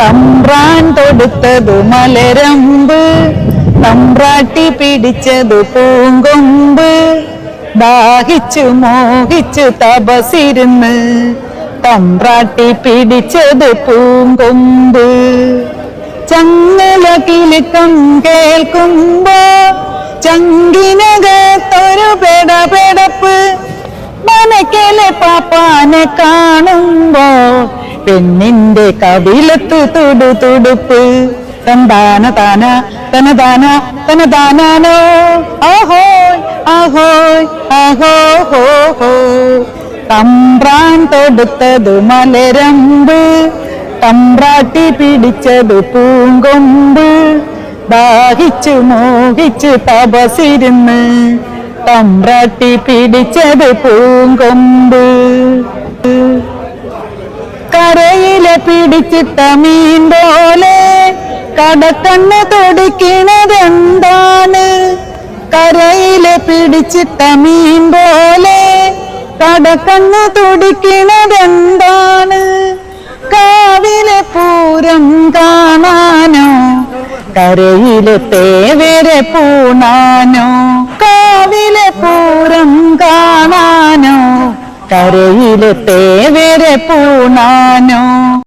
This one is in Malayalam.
തമ്പ്രാൻ തൊടുത്തതു മലരമ്പ് തമ്പ്രാട്ടി പിടിച്ചതു പൂങ്കൊമ്പ്. ദാഹിച്ചു മോഹിച്ചു തപസിരുന്ന് തമ്പ്രാട്ടി പിടിച്ചത് പൂങ്കൊമ്പ്. ചങ്ങല കിലുക്കം കേൾക്കുമ്പോ ചങ്കിനകത്തൊരു പെടപെടപ്പ് മനക്കലെ പാപ്പാനെ കാണുമ്പോ പെണ്ണിന്റെ കവിലത്ത് തുടു തുടുപ്പ്. തന്താന താന തന താന തന താനാനോ ആഹോയ് ആഹോയ് ആഹോ ഹോ ഹോ തമ്പ്രാൻ തൊടുത്തത് മലരമ്പ്. തമ്പ്രാട്ടി പിടിച്ചത് പൂങ്കൊമ്പ്. ദാഹിച്ചു മോഹിച്ചു തപസിരുന്ന്. തമ്പ്രാട്ടി പിടിച്ചത് പൂങ്കൊമ്പ്. പിടിച്ചിട്ട മീൻ പോലെ കടക്കണ്ണ് തുടിക്കണതെന്താണ്? കരയിലെ പിടിച്ചിട്ട മീൻ പോലെ കടക്കണ്ണ് തുടിക്കണതെന്താണ്? കാവിലെ പൂരം കാണാനോ? കരയിലെ തേവരെ പൂണാനോ? കാവിലെ പൂരം കാണാനോ? കരയിലെ തേവരെ പൂണാനോ?